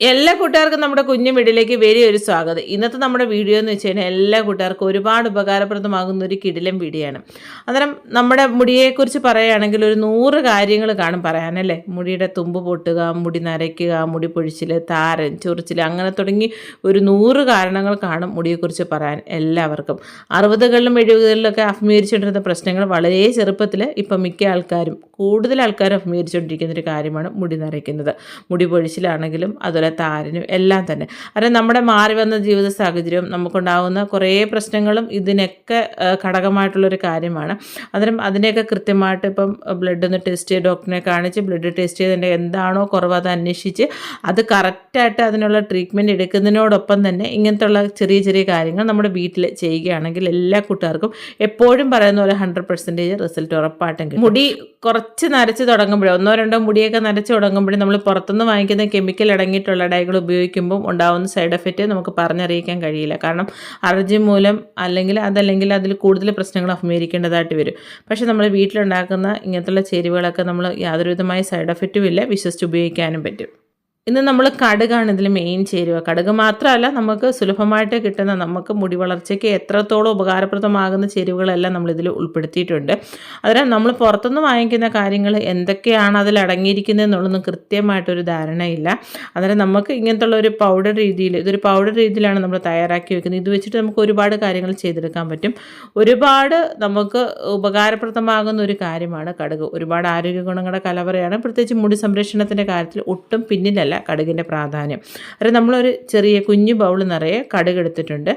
എല്ലാ കൂട്ടുകാർക്കും നമ്മുടെ കുഞ്ഞു വീടിലേക്ക് വലിയൊരു സ്വാഗതം. ഇന്നത്തെ നമ്മുടെ വീഡിയോ എന്ന് വെച്ച് കഴിഞ്ഞാൽ എല്ലാ കൂട്ടുകാർക്കും ഒരുപാട് ഉപകാരപ്രദമാകുന്ന ഒരു കിടിലം വീഡിയോ ആണ് അന്നേരം നമ്മുടെ മുടിയെക്കുറിച്ച് പറയുകയാണെങ്കിൽ ഒരു നൂറ് കാര്യങ്ങൾ കാണും പറയാനല്ലേ? മുടിയുടെ തുമ്പ് പൊട്ടുക മുടി നരയ്ക്കുക മുടി പൊഴിച്ചിൽ താരൻ ചൊറിച്ചിൽ അങ്ങനെ തുടങ്ങി ഒരു നൂറ് കാരണങ്ങൾ കാണും മുടിയെക്കുറിച്ച് പറയാൻ എല്ലാവർക്കും. അറുപതുകളിലും എഴുപതുകളിലൊക്കെ അഭിമുഖീകരിച്ചുകൊണ്ടിരുന്ന പ്രശ്നങ്ങൾ വളരെ ചെറുപ്പത്തിൽ ഇപ്പം മിക്ക ആൾക്കാരും കൂടുതൽ ആൾക്കാരും അഭിമുഖീകരിച്ചുകൊണ്ടിരിക്കുന്ന ഒരു കാര്യമാണ് മുടി നരയ്ക്കുന്നത്. മുടി പൊഴിച്ചിലാണെങ്കിലും അതുപോലെ താരനും എല്ലാം തന്നെ. അതായത് നമ്മുടെ മാറി വന്ന ജീവിത സാഹചര്യവും നമുക്കുണ്ടാകുന്ന കുറേ പ്രശ്നങ്ങളും ഇതിനൊക്കെ ഘടകമായിട്ടുള്ളൊരു കാര്യമാണ്. അന്നേരം അതിനെയൊക്കെ കൃത്യമായിട്ട് ഇപ്പം ബ്ലഡ് ഒന്ന് ടെസ്റ്റ് ചെയ്ത് ഡോക്ടറിനെ കാണിച്ച് ബ്ലഡ് ടെസ്റ്റ് ചെയ്തതിന്റെ എന്താണോ കുറവ് അത് അന്വേഷിച്ച് അത് കറക്റ്റായിട്ട് അതിനുള്ള ട്രീറ്റ്മെന്റ് എടുക്കുന്നതിനോടൊപ്പം തന്നെ ഇങ്ങനത്തുള്ള ചെറിയ ചെറിയ കാര്യങ്ങൾ നമ്മുടെ വീട്ടിൽ ചെയ്യുകയാണെങ്കിൽ എല്ലാ കൂട്ടുകാർക്കും എപ്പോഴും പറയുന്ന പോലെ ഹൺഡ്രഡ് പെർസെന്റേജ് റിസൾട്ട് ഉറപ്പായിട്ടും കിട്ടും. മുടി കുറച്ച് നരച്ച് തുടങ്ങുമ്പോഴേ ഒന്നോ രണ്ടോ മുടിയൊക്കെ നരച്ച് തുടങ്ങുമ്പോഴേ നമ്മൾ പുറത്തുനിന്ന് വാങ്ങിക്കുന്ന കെമിക്കൽ അടങ്ങിയിട്ടുള്ള ഡൈകൾ ഉപയോഗിക്കുമ്പോൾ ഉണ്ടാകുന്ന സൈഡ് എഫക്റ്റ് നമുക്ക് പറഞ്ഞറിയിക്കാൻ കഴിയില്ല. കാരണം അലർജി മൂലം അല്ലെങ്കിൽ അതല്ലെങ്കിൽ അതിൽ കൂടുതൽ പ്രശ്നങ്ങൾ അഭിമുഖീകരിക്കേണ്ടതായിട്ട് വരും. പക്ഷേ നമ്മൾ വീട്ടിലുണ്ടാക്കുന്ന ഇങ്ങനത്തുള്ള ചേരുവകളൊക്കെ നമ്മൾ യാതൊരുവിധമായ സൈഡ് എഫക്റ്റും ഇല്ല വിശ്വസിച്ച് ഉപയോഗിക്കാനും പറ്റും. ഇന്ന് നമ്മൾ കടുകാണ് ഇതിൽ മെയിൻ ചേരുവ. കടുക് മാത്രമല്ല നമുക്ക് സുലഭമായിട്ട് കിട്ടുന്ന നമുക്ക് മുടി വളർച്ചയ്ക്ക് എത്രത്തോളം ഉപകാരപ്രദമാകുന്ന ചേരുവകളെല്ലാം നമ്മൾ ഇതിൽ ഉൾപ്പെടുത്തിയിട്ടുണ്ട്. അതിനാൽ നമ്മൾ പുറത്തുനിന്ന് വാങ്ങിക്കുന്ന കാര്യങ്ങൾ എന്തൊക്കെയാണ് അതിൽ അടങ്ങിയിരിക്കുന്നത് എന്നുള്ളതൊന്നും കൃത്യമായിട്ടൊരു ധാരണയില്ല. അന്നേരം നമുക്ക് ഇങ്ങനത്തുള്ള ഒരു പൗഡർ രീതിയിൽ ഇതൊരു പൗഡർ രീതിയിലാണ് നമ്മൾ തയ്യാറാക്കി വെക്കുന്നത്. ഇത് വെച്ചിട്ട് നമുക്ക് ഒരുപാട് കാര്യങ്ങൾ ചെയ്തെടുക്കാൻ പറ്റും. ഒരുപാട് നമുക്ക് ഉപകാരപ്രദമാകുന്ന ഒരു കാര്യമാണ് കടുക്. ഒരുപാട് ആരോഗ്യ ഗുണങ്ങളുടെ കലവറയാണ്. പ്രത്യേകിച്ച് മുടി സംരക്ഷണത്തിന്റെ കാര്യത്തിൽ ഒട്ടും പിന്നിലല്ല. കടുകിന്റെ പ്രാധാന്യം. അത് നമ്മളൊരു ചെറിയ കുഞ്ഞു ബൗൾ നിറയെ കടുക് എടുത്തിട്ടുണ്ട്.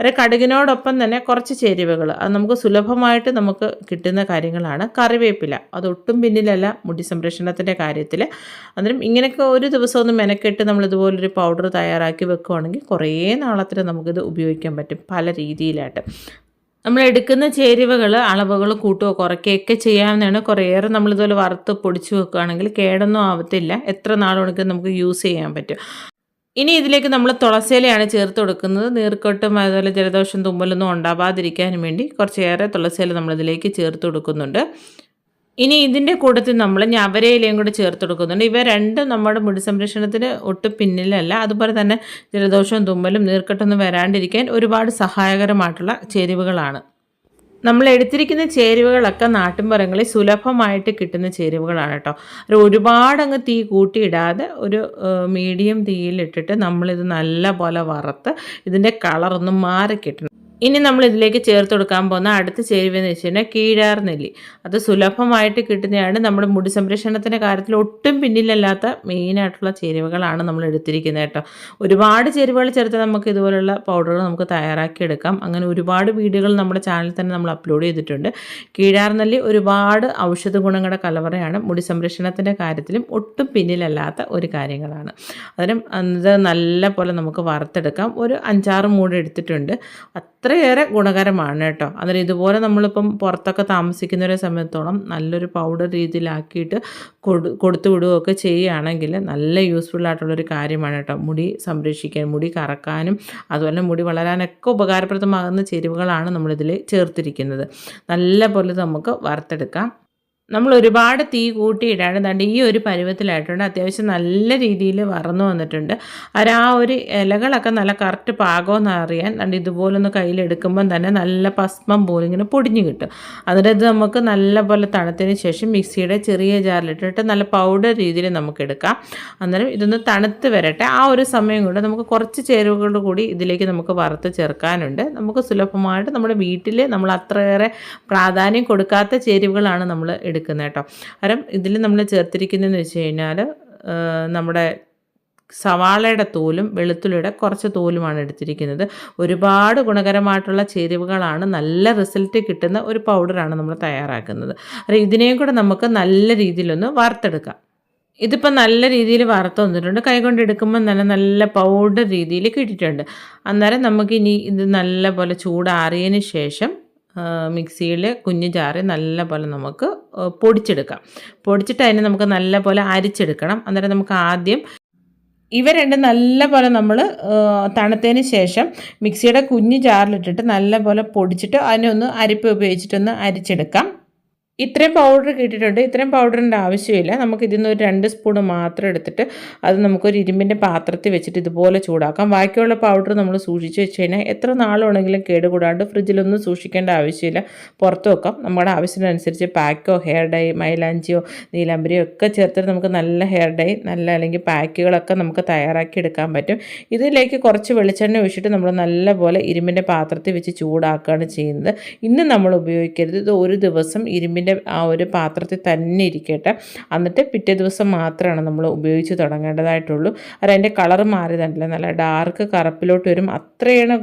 അത് കടുകിനോടൊപ്പം തന്നെ കുറച്ച് ചേരുവകൾ. അത് നമുക്ക് സുലഭമായിട്ട് നമുക്ക് കിട്ടുന്ന കാര്യങ്ങളാണ്. കറിവേപ്പില അതൊട്ടും പിന്നിലല്ല മുടി സംരക്ഷണത്തിന്റെ കാര്യത്തിൽ. അന്നേരം ഇങ്ങനെയൊക്കെ ഒരു ദിവസം മെനക്കെട്ട് നമ്മളിതുപോലൊരു പൗഡർ തയ്യാറാക്കി വെക്കുകയാണെങ്കിൽ കുറേ നാളത്തിന് നമുക്കിത് ഉപയോഗിക്കാൻ പറ്റും പല രീതിയിലായിട്ട്. നമ്മൾ എടുക്കുന്ന ചേരുവകൾ അളവുകൾ കൂട്ടുകയോ കുറയ്ക്കുകയൊക്കെ ചെയ്യാവുന്നതാണ്. കുറേയേറെ നമ്മളിതുപോലെ വറുത്ത് പൊടിച്ച് വെക്കുകയാണെങ്കിൽ കേടൊന്നും ആവത്തില്ല. എത്ര നാൾ നമുക്ക് യൂസ് ചെയ്യാൻ പറ്റും. ഇനി ഇതിലേക്ക് നമ്മൾ തുളസിയിലയാണ് ചേർത്ത് കൊടുക്കുന്നത്. നീർക്കൊട്ടും അതുപോലെ ജലദോഷം തുമ്മലൊന്നും ഉണ്ടാവാതിരിക്കാനും വേണ്ടി കുറച്ചേറെ തുളസിയില നമ്മളിതിലേക്ക് ചേർത്ത് കൊടുക്കുന്നുണ്ട്. ഇനി ഇതിന്റെ കൂട്ടത്തിൽ നമ്മൾ ഞവരയിലയും കൂടെ ചേർത്ത് കൊടുക്കുന്നുണ്ട് ഇവ രണ്ടും നമ്മുടെ മുടി സംരക്ഷണത്തിന് ഒട്ടും പിന്നിലല്ല. അതുപോലെ തന്നെ ജലദോഷവും തുമ്മലും നീർക്കെട്ടൊന്നും വരാണ്ടിരിക്കാൻ ഒരുപാട് സഹായകരമായിട്ടുള്ള ചേരുവകളാണ്. നമ്മൾ എടുത്തിരിക്കുന്ന ചേരുവകളൊക്കെ നാട്ടിൻപുറങ്ങളിൽ സുലഭമായിട്ട് കിട്ടുന്ന ചേരുവകളാണ് കേട്ടോ. ഒരുപാട് അങ്ങ് തീ കൂട്ടിയിടാതെ ഒരു മീഡിയം തീയിലിട്ടിട്ട് നമ്മളിത് നല്ല പോലെ വറുത്ത് ഇതിന്റെ കളറൊന്നും മാറി കിട്ടണം ഇനി നമ്മൾ ഇതിലേക്ക് ചേർത്ത് കൊടുക്കാൻ പോകുന്ന അടുത്ത ചേരുവെന്ന് വെച്ച് കഴിഞ്ഞാൽ കീഴാർ നെല്ലി. അത് സുലഭമായിട്ട് കിട്ടുന്നതാണ് നമ്മുടെ മുടി സംരക്ഷണത്തിന്റെ കാര്യത്തിൽ ഒട്ടും പിന്നിലല്ലാത്ത മെയിനായിട്ടുള്ള ചേരുവകളാണ് നമ്മൾ എടുത്തിരിക്കുന്നത് കേട്ടോ. ഒരുപാട് ചേരുവകൾ ചേർത്ത് നമുക്ക് ഇതുപോലുള്ള പൗഡറുകൾ നമുക്ക് തയ്യാറാക്കിയെടുക്കാം അങ്ങനെ ഒരുപാട് വീഡിയോകൾ നമ്മുടെ ചാനലിൽ തന്നെ നമ്മൾ അപ്ലോഡ് ചെയ്തിട്ടുണ്ട്. കീഴാർ നെല്ലി ഒരുപാട് ഔഷധ ഗുണങ്ങളുടെ കലവറയാണ്. മുടി സംരക്ഷണത്തിന്റെ കാര്യത്തിലും ഒട്ടും പിന്നിലല്ലാത്ത ഒരു കാര്യങ്ങളാണ്. അതിനും അത് നല്ല പോലെ നമുക്ക് വറുത്തെടുക്കാം. ഒരു അഞ്ചാറ് മൂട് എടുത്തിട്ടുണ്ട്. അത്രയേറെ ഗുണകരമാണ് കേട്ടോ. അന്നേരം ഇതുപോലെ നമ്മളിപ്പം പുറത്തൊക്കെ താമസിക്കുന്നവരെ സമയത്തോളം നല്ലൊരു പൗഡർ രീതിയിലാക്കിയിട്ട് കൊടു കൊടുത്തു വിടുകയൊക്കെ ചെയ്യുകയാണെങ്കിൽ നല്ല യൂസ്ഫുൾ ആയിട്ടുള്ളൊരു കാര്യമാണ് കേട്ടോ. മുടി സംരക്ഷിക്കാൻ മുടി കറക്കാനും അതുപോലെ മുടി വളരാനൊക്കെ ഉപകാരപ്രദമാകുന്ന ചേരുവകളാണ് നമ്മളിതിൽ ചേർത്തിരിക്കുന്നത്. നല്ല പോലെ നമുക്ക് വറുത്തെടുക്കാം. നമ്മൾ ഒരുപാട് തീ കൂട്ടിയിട്ടാണ് തണ്ട് ഈ ഒരു പരുവത്തിലായിട്ടുണ്ട്. അത്യാവശ്യം നല്ല രീതിയിൽ വറന്നു വന്നിട്ടുണ്ട്. അത് ആ ഒരു ഇലകളൊക്കെ നല്ല കറക്റ്റ് പാകമെന്ന് അറിയാൻ തണ്ട് ഇതുപോലൊന്ന് കയ്യിലെടുക്കുമ്പം തന്നെ നല്ല പസ്മം പോലെ ഇങ്ങനെ പൊടിഞ്ഞു കിട്ടും. അതിന്റെ നമുക്ക് നല്ല പോലെ തണുത്തതിന് ശേഷം മിക്സിയുടെ ചെറിയ ജാറിലിട്ടിട്ട് നല്ല പൗഡർ രീതിയിൽ നമുക്ക് എടുക്കാം. അന്നേരം ഇതൊന്ന് തണുത്ത് വരട്ടെ. ആ ഒരു സമയം കൊണ്ട് നമുക്ക് കുറച്ച് ചേരുവകൾ കൂടി ഇതിലേക്ക് നമുക്ക് വറുത്ത് ചേർക്കാനുണ്ട്. നമുക്ക് സുലഭമായിട്ട് നമ്മുടെ വീട്ടിൽ നമ്മൾ അത്രയേറെ പ്രാധാന്യം കൊടുക്കാത്ത ചേരുവകളാണ് നമ്മൾ എടുക്കുന്നത് കേട്ടോ. കാരണം ഇതിൽ നമ്മൾ ചേർത്തിരിക്കുന്നതെന്ന് വെച്ച് കഴിഞ്ഞാൽ നമ്മുടെ സവാളയുടെ തോലും വെളുത്തുള്ളിയുടെ കുറച്ച് തോലുമാണ് എടുത്തിരിക്കുന്നത്. ഒരുപാട് ഗുണകരമായിട്ടുള്ള ചേരുവകളാണ് നല്ല റിസൾട്ട് കിട്ടുന്ന ഒരു പൗഡറാണ് നമ്മൾ തയ്യാറാക്കുന്നത്. അത് ഇതിനെയും കൂടെ നമുക്ക് നല്ല രീതിയിലൊന്ന് വറുത്തെടുക്കാം. ഇതിപ്പോൾ നല്ല രീതിയിൽ വറുത്ത് വന്നിട്ടുണ്ട്. കൈകൊണ്ട് എടുക്കുമ്പോൾ നല്ല നല്ല പൗഡർ രീതിയിൽ കിട്ടിയിട്ടുണ്ട്. അന്നേരം നമുക്കിനി ഇത് നല്ല പോലെ ചൂടാറിയതിന് ശേഷം മിക്സിയിൽ കുഞ്ഞു ചാറി നല്ല പോലെ നമുക്ക് പൊടിച്ചെടുക്കാം. പൊടിച്ചിട്ട് അതിനെ നമുക്ക് നല്ല പോലെ അരിച്ചെടുക്കണം. അന്നേരം നമുക്ക് ആദ്യം ഇവ രണ്ടും നല്ല പോലെ നമ്മൾ തണുത്തതിന് ശേഷം മിക്സിയുടെ കുഞ്ഞു ജാറിലിട്ടിട്ട് നല്ല പോലെ പൊടിച്ചിട്ട് അതിനെ ഒന്ന് അരിപ്പ് ഉപയോഗിച്ചിട്ടൊന്ന് അരിച്ചെടുക്കാം. ഇത്രയും പൗഡർ കിട്ടിയിട്ടുണ്ട്. ഇത്രയും പൗഡറിന്റെ ആവശ്യമില്ല. നമുക്ക് ഇതിൽ നിന്ന് ഒരു രണ്ട് സ്പൂൺ മാത്രം എടുത്തിട്ട് അത് നമുക്കൊരു ഇരുമ്പിന്റെ പാത്രത്തിൽ വെച്ചിട്ട് ഇതുപോലെ ചൂടാക്കാം. ബാക്കിയുള്ള പൗഡർ നമ്മൾ സൂക്ഷിച്ച് വെച്ച് കഴിഞ്ഞാൽ എത്ര നാളുണ്ടെങ്കിലും കേടുകൂടാണ്ട് ഫ്രിഡ്ജിലൊന്നും സൂക്ഷിക്കേണ്ട ആവശ്യമില്ല. പുറത്ത് വെക്കാം. നമ്മുടെ ആവശ്യത്തിനനുസരിച്ച് പാക്കോ ഹെയർ ഡൈ മൈലാഞ്ചിയോ നീലാമ്പരിയോ ഒക്കെ ചേർത്തിട്ട് നമുക്ക് നല്ല ഹെയർ ഡൈ നല്ല അല്ലെങ്കിൽ പാക്കുകളൊക്കെ നമുക്ക് തയ്യാറാക്കി എടുക്കാൻ പറ്റും. ഇതിലേക്ക് കുറച്ച് വെളിച്ചെണ്ണ ഒഴിച്ചിട്ട് നമ്മൾ നല്ലപോലെ ഇരുമ്പിന്റെ പാത്രത്തിൽ വെച്ച് ചൂടാക്കുകയാണ് ചെയ്യുന്നത്. ഇന്ന് നമ്മൾ ഉപയോഗിക്കരുത്. ഇത് ഒരു ദിവസം ഇരുമ്പിന്റെ ഇരുമ്പിന്റെ ആ ഒരു പാത്രത്തിൽ തന്നെ ഇരിക്കട്ടെ. എന്നിട്ട് പിറ്റേ ദിവസം മാത്രമാണ് നമ്മൾ ഉപയോഗിച്ച് തുടങ്ങേണ്ടതായിട്ടുള്ളൂ. അത് അതിന്റെ കളർ മാറിയതല്ല നല്ല ഡാർക്ക് കറുപ്പിലോട്ട് വരും. അത്രയാണ്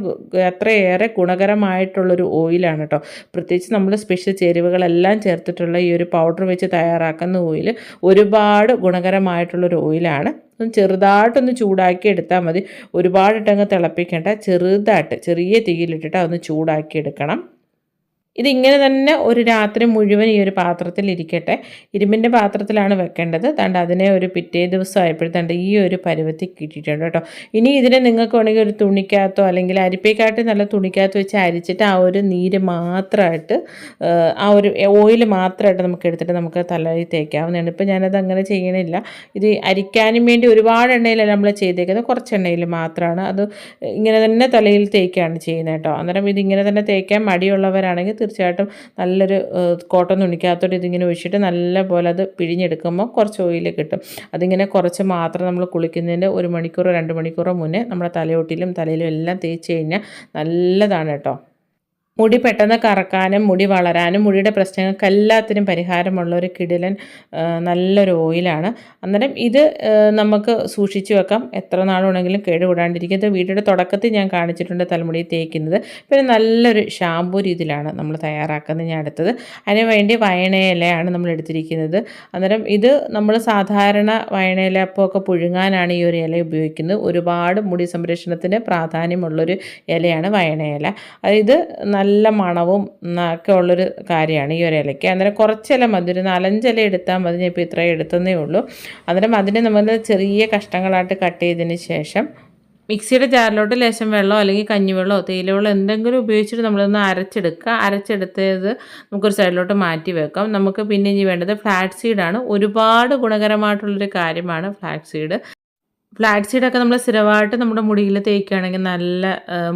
അത്രയേറെ ഗുണകരമായിട്ടുള്ളൊരു ഓയിലാണ് കേട്ടോ പ്രത്യേകിച്ച് നമ്മൾ സ്പെഷ്യൽ ചേരുവകളെല്ലാം ചേർത്തിട്ടുള്ള ഈ ഒരു പൗഡർ വെച്ച് തയ്യാറാക്കുന്ന ഓയിൽ ഒരുപാട് ഗുണകരമായിട്ടുള്ളൊരു ഓയിലാണ്. ചെറുതായിട്ടൊന്ന് ചൂടാക്കി എടുത്താൽ മതി. ഒരുപാടിട്ടങ്ങ് തിളപ്പിക്കേണ്ട. ചെറുതായിട്ട് ചെറിയ തീയിലിട്ടിട്ട് അതൊന്ന് ചൂടാക്കി എടുക്കണം. ഇതിങ്ങനെ തന്നെ ഒരു രാത്രി മുഴുവൻ ഈ ഒരു പാത്രത്തിൽ ഇരിക്കട്ടെ. ഇരുമ്പിന്റെ പാത്രത്തിലാണ് വെക്കേണ്ടത്. തണ്ട് അതിനെ ഒരു പിറ്റേ ദിവസം ആയപ്പോഴത്തേണ്ട ഈ ഒരു പരുവത്തിൽ കിട്ടിയിട്ടുണ്ട് കേട്ടോ. ഇനി ഇതിനെ നിങ്ങൾക്ക് വേണമെങ്കിൽ ഒരു തുണിക്കകത്തോ അല്ലെങ്കിൽ അരിപ്പേക്കാട്ട് നല്ല തുണിക്കകത്ത് വെച്ച് അരിച്ചിട്ട് ആ ഒരു നീര് മാത്രമായിട്ട് ആ ഒരു ഓയിൽ മാത്രമായിട്ട് നമുക്ക് എടുത്തിട്ട് നമുക്ക് തലയിൽ തേക്കാവുന്നതാണ്. ഇപ്പോൾ ഞാനത് അങ്ങനെ ചെയ്യണില്ല. ഇത് അരിക്കാനും വേണ്ടി ഒരുപാട് എണ്ണയിലല്ല നമ്മൾ ചെയ്തേക്കുന്നത്. കുറച്ച് എണ്ണയിൽ മാത്രമാണ്. അത് ഇങ്ങനെ തന്നെ തലയിൽ തേക്കുകയാണ് ചെയ്യുന്നത് കേട്ടോ. അന്നേരം ഇതിങ്ങനെ തന്നെ തേക്കാൻ മടിയുള്ളവരാണെങ്കിൽ തീർച്ചയായിട്ടും നല്ലൊരു കോട്ടൺ തുണിക്കകത്തോട്ട് ഇതിങ്ങനെ ഒഴിച്ചിട്ട് നല്ല പോലെ അത് പിഴിഞ്ഞെടുക്കുമ്പോൾ കുറച്ച് ഓയിൽ കിട്ടും. അതിങ്ങനെ കുറച്ച് മാത്രം നമ്മൾ കുളിക്കുന്നതിന്റെ ഒരു മണിക്കൂറോ രണ്ട് മണിക്കൂറോ മുന്നേ നമ്മുടെ തലയോട്ടിലും തലയിലും എല്ലാം തേച്ച് കഴിഞ്ഞാൽ നല്ലതാണ് കേട്ടോ. മുടി പെട്ടെന്ന് കറക്കാനും മുടി വളരാനും മുടിയുടെ പ്രശ്നങ്ങൾക്ക് എല്ലാത്തിനും പരിഹാരമുള്ള ഒരു കിടിലൻ നല്ലൊരു ഓയിലാണ്. അന്നേരം ഇത് നമുക്ക് സൂക്ഷിച്ചു വെക്കാം. എത്ര നാളുണ്ടെങ്കിലും കേടുകൂടാണ്ടിരിക്കും. ഇത് വീടിന്റെ തുടക്കത്തിൽ ഞാൻ കാണിച്ചിട്ടുണ്ട് തലമുടി തേക്കുന്നത്. പിന്നെ നല്ലൊരു ഷാമ്പൂ രീതിയിലാണ് നമ്മൾ തയ്യാറാക്കുന്നത്. ഞാൻ എടുത്തത് അതിന് വേണ്ടി വയണയിലയാണ് നമ്മൾ എടുത്തിരിക്കുന്നത്. അന്നേരം ഇത് നമ്മൾ സാധാരണ വയണയില ഒക്കെ പുഴുങ്ങാനാണ് ഈ ഒരു ഇല ഉപയോഗിക്കുന്നത്. ഒരുപാട് മുടി സംരക്ഷണത്തിന് പ്രാധാന്യമുള്ളൊരു ഇലയാണ് വയണയില. ഇത് നല്ല നല്ല മണവും ഒക്കെ ഉള്ളൊരു കാര്യമാണ് ഈ ഒരു ഇലയ്ക്ക്. അന്നേരം കുറച്ചില മതി. ഒരു നാലഞ്ചില എടുത്താൽ മതി. ഞാൻ ഇപ്പോൾ ഇത്രയും എടുത്തതേ ഉള്ളൂ. അന്നേരം അതിനെ നമ്മൾ ചെറിയ കഷ്ണങ്ങളായിട്ട് കട്ട് ചെയ്തതിന് ശേഷം മിക്സിയുടെ ജാറിലോട്ട് ലേശം വെള്ളമോ അല്ലെങ്കിൽ കഞ്ഞിവെള്ളമോ തേയിലവെള്ളമോ എന്തെങ്കിലും ഉപയോഗിച്ചിട്ട് നമ്മളൊന്ന് അരച്ചെടുക്കുക. അരച്ചെടുത്തത് നമുക്കൊരു സൈഡിലോട്ട് മാറ്റി വെക്കാം. നമുക്ക് പിന്നെ ഇനി വേണ്ടത് ഫ്ലാറ്റ് സീഡാണ്. ഒരുപാട് ഗുണകരമായിട്ടുള്ളൊരു കാര്യമാണ് ഫ്ലാറ്റ് സീഡ്. ഫ്ലാറ്റ് സീഡൊക്കെ നമ്മൾ സ്ഥിരമായിട്ട് നമ്മുടെ മുടിയിൽ തേക്കുകയാണെങ്കിൽ നല്ല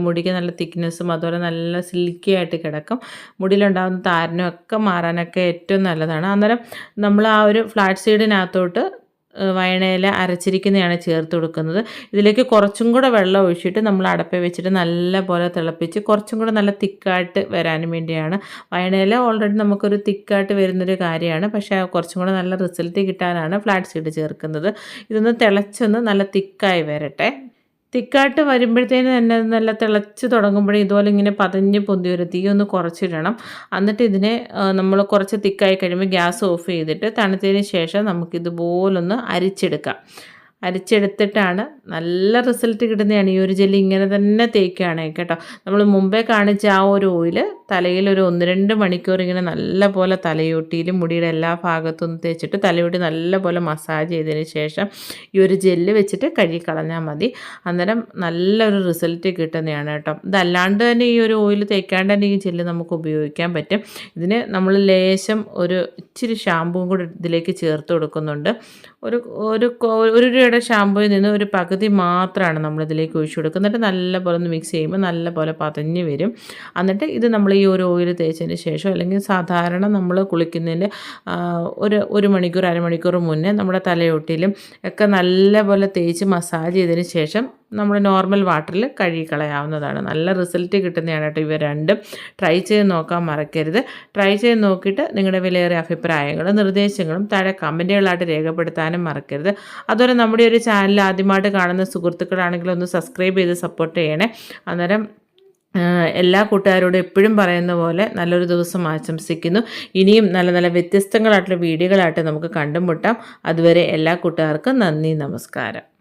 മുടിക്ക് നല്ല തിക്നെസ്സും അതുപോലെ നല്ല സിൽക്കി ആയിട്ട് കിടക്കും. മുടിയിലുണ്ടാകുന്ന താരനും ഒക്കെ മാറാനൊക്കെ ഏറ്റവും നല്ലതാണ്. അന്നേരം നമ്മൾ ആ ഒരു ഫ്ലാറ്റ് സീഡിനകത്തോട്ട് വയണയില അരച്ചിരിക്കുന്നതാണ് ചേർത്ത് കൊടുക്കുന്നത്. ഇതിലേക്ക് കുറച്ചും കൂടെ വെള്ളം ഒഴിച്ചിട്ട് നമ്മൾ അടപ്പ വെച്ചിട്ട് നല്ല പോലെ തിളപ്പിച്ച് കുറച്ചും കൂടെ നല്ല തിക്കായിട്ട് വരാനും വേണ്ടിയാണ്. വയണയില ഓൾറെഡി നമുക്കൊരു തിക്കായിട്ട് വരുന്നൊരു കാര്യമാണ്. പക്ഷേ കുറച്ചും കൂടെ നല്ല റിസൾട്ട് കിട്ടാനാണ് ഫ്ലാറ്റ് സീഡ് ചേർക്കുന്നത്. ഇതൊന്ന് തിളച്ചൊന്ന് നല്ല തിക്കായി വരട്ടെ. തിക്കായിട്ട് വരുമ്പോഴത്തേന് തന്നെ നല്ല തിളച്ച് തുടങ്ങുമ്പോഴേ ഇതുപോലെ ഇങ്ങനെ പതഞ്ഞ് പൊന്തി വരും. തീ ഒന്ന് കുറച്ചിടണം. എന്നിട്ട് ഇതിനെ നമ്മൾ കുറച്ച് തിക്കായി കഴിയുമ്പോൾ ഗ്യാസ് ഓഫ് ചെയ്തിട്ട് തണുത്തതിന് ശേഷം നമുക്കിതുപോലൊന്ന് അരിച്ചെടുക്കാം. അരിച്ചെടുത്തിട്ടാണ് നല്ല റിസൾട്ട് കിട്ടുന്നതാണ് ഈ ഒരു ജെല്ലി ഇങ്ങനെ തന്നെ തേക്കുകയാണെങ്കിൽ കേട്ടോ നമ്മൾ മുമ്പേ കാണിച്ച ആ ഒരു ഓയിൽ തലയിൽ ഒരു ഒന്ന് രണ്ട് മണിക്കൂർ ഇങ്ങനെ നല്ല പോലെ തലയൊട്ടിയിലും മുടിയുടെ എല്ലാ ഭാഗത്തും തേച്ചിട്ട് തലയോട്ടി നല്ല പോലെ മസാജ് ചെയ്തതിന് ശേഷം ഈ ഒരു ജെല്ല് വെച്ചിട്ട് കഴുകി കളഞ്ഞാൽ മതി അന്നേരം നല്ലൊരു റിസൾട്ട് കിട്ടുന്നതാണ് കേട്ടോ ഇതല്ലാണ്ട് തന്നെ ഈ ഒരു ഓയിൽ തേക്കാണ്ട് തന്നെ ഈ ജെല്ല് നമുക്ക് ഉപയോഗിക്കാൻ പറ്റും ഇതിന് നമ്മൾ ലേശം ഒരു ഇച്ചിരി ഷാമ്പുവും കൂടി ഇതിലേക്ക് ചേർത്ത് കൊടുക്കുന്നുണ്ട് ഒരു ഒരു ഒരു രൂപയുടെ ഷാമ്പുവിൽ നിന്ന് ഒരു പകുതി മാത്രമാണ് നമ്മളിതിലേക്ക് ഒഴിച്ചു കൊടുക്കുന്നത് എന്നിട്ട് നല്ലപോലെ ഒന്ന് മിക്സ് ചെയ്യുമ്പോൾ നല്ലപോലെ പതഞ്ഞ് വരും. എന്നിട്ട് ഇത് നമ്മൾ ഈ ഒരു ഓയിൽ തേച്ചതിന് ശേഷം അല്ലെങ്കിൽ സാധാരണ നമ്മൾ കുളിക്കുന്നതിന്റെ ഒരു ഒരു മണിക്കൂർ അരമണിക്കൂർ മുന്നേ നമ്മുടെ തലയൊട്ടിലും ഒക്കെ നല്ലപോലെ തേച്ച് മസാജ് ചെയ്തതിന് ശേഷം നമ്മൾ നോർമൽ വാട്ടറിൽ കഴുകി കളയാവുന്നതാണ് നല്ല റിസൾട്ട് കിട്ടുന്നതാണ് കേട്ടോ ഇവ രണ്ടും. ട്രൈ ചെയ്ത് നോക്കാൻ മറക്കരുത്. ട്രൈ ചെയ്ത് നോക്കിയിട്ട് നിങ്ങളുടെ വിലയേറിയ അഭിപ്രായങ്ങളും നിർദ്ദേശങ്ങളും താഴെ കമന്റുകളായിട്ട് രേഖപ്പെടുത്താനും മറക്കരുത്. അതുപോലെ നമ്മുടെ ഒരു ചാനൽ ആദ്യമായിട്ട് കാണുന്ന സുഹൃത്തുക്കളാണെങ്കിൽ ഒന്ന് സബ്സ്ക്രൈബ് ചെയ്ത് സപ്പോർട്ട് ചെയ്യണേ. അന്നേരം എല്ലാ കൂട്ടുകാരോടും എപ്പോഴും പറയുന്ന പോലെ നല്ലൊരു ദിവസം ആശംസിക്കുന്നു. ഇനിയും നല്ല നല്ല വ്യത്യസ്തങ്ങളായിട്ടുള്ള വീഡിയോകളായിട്ട് നമുക്ക് കണ്ടുമുട്ടാം. അതുവരെ എല്ലാ കൂട്ടുകാർക്കും നന്ദി നമസ്കാരം.